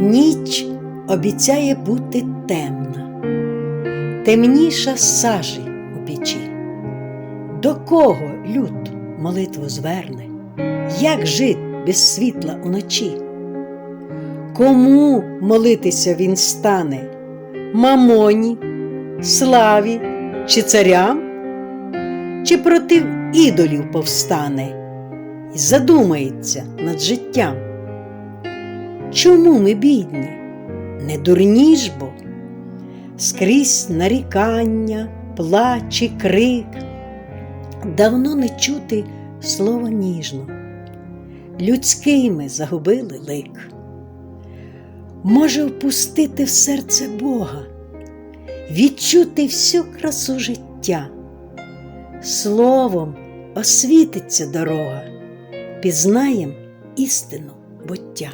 Ніч обіцяє бути темна, темніша сажі у печі. До кого люд молитву зверне, як жить без світла уночі? Кому молитися він стане? Мамоні, славі чи царям? Чи проти ідолів повстане і задумається над життям? Чому ми бідні? Не дурні ж бо? Скрізь нарікання, плач і крик, давно не чути слова ніжно, людський ми загубили лик. Може впустити в серце Бога, відчути всю красу життя, словом освітиться дорога, пізнаєм істину буття.